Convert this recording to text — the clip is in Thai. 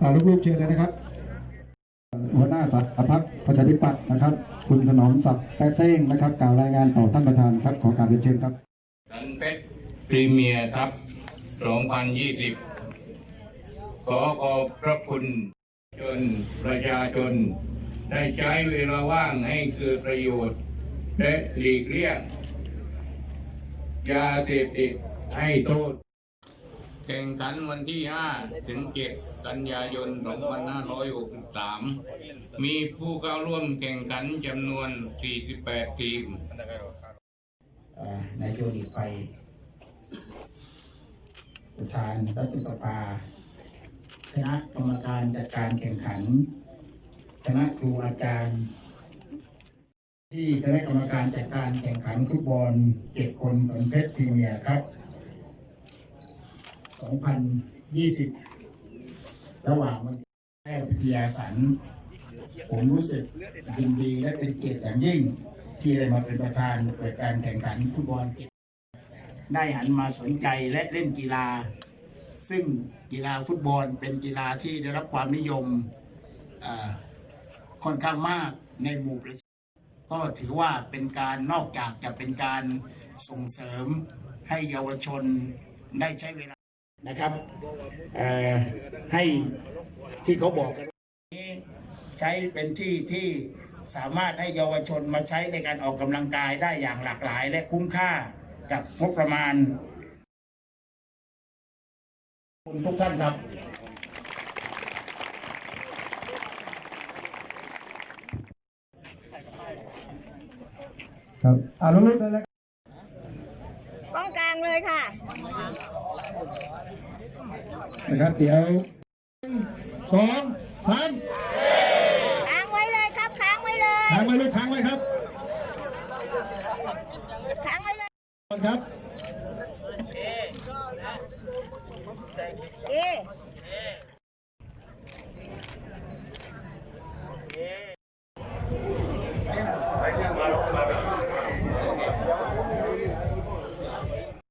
อ่าลูกๆเชิญเลยนะครับ หัวหน้าสาพักประชาธิปัตย์นะครับ คุณถนอมศักดิ์แปะเซ้งนะครับกล่าวรายงานต่อท่านประธานครับ ขอการเรียนเชิญครับสันเพชรพรีเมียร์ครับ 2020 ขอขอบพระคุณจนประชาชน ได้ใช้เวลาว่างให้เกิดประโยชน์ และหลีกเลี่ยงยาเสพติดให้โทษ แข่งขันวันที่ 5 ถึง 7 กันยายน 2563 มีผู้เข้าร่วมแข่งขันจำนวน 48 ทีมนายโยนิไป ประธานรัฐสภา คณะกรรมการจัดการแข่งขัน คณะครูอาจารย์ ที่คณะกรรมการจัดการแข่งขันฟุตบอลเก็บคนสันเพชรพรีเมียร์ครับ 2020 ระหว่างวันแม่วิทยาสัน ผมรู้สึกยินดีและเป็นเกียรติอย่างยิ่ง ที่ได้มาเป็นประธานเปิดการแข่งขันฟุตบอลเก็บได้หันมาสนใจและเล่นกีฬา ซึ่งกีฬาฟุตบอลเป็นกีฬาที่ได้รับความนิยมค่อนข้างมากในหมู่ประชาชนก็ถือว่าเป็นการนอกจากจะเป็นการส่งเสริมให้เยาวชนได้ใช้เวลา นะครับเอ่อให้ที่เขาบอกกันนี้ใช้เป็นที่ที่สามารถให้เยาวชนมาใช้ในการออกกำลังกายได้อย่างหลากหลาย และคุ้มค่ากับงบประมาณขอบคุณทุกท่านครับครับอ่าลูกๆเลยนะกล้องกลางเลยค่ะ นะครับ เดี๋ยวสองสามค้างไว้เลยครับค้างไว้เลยค้างไว้เลยค้างไว้ครับค้างไว้เลยครับเอ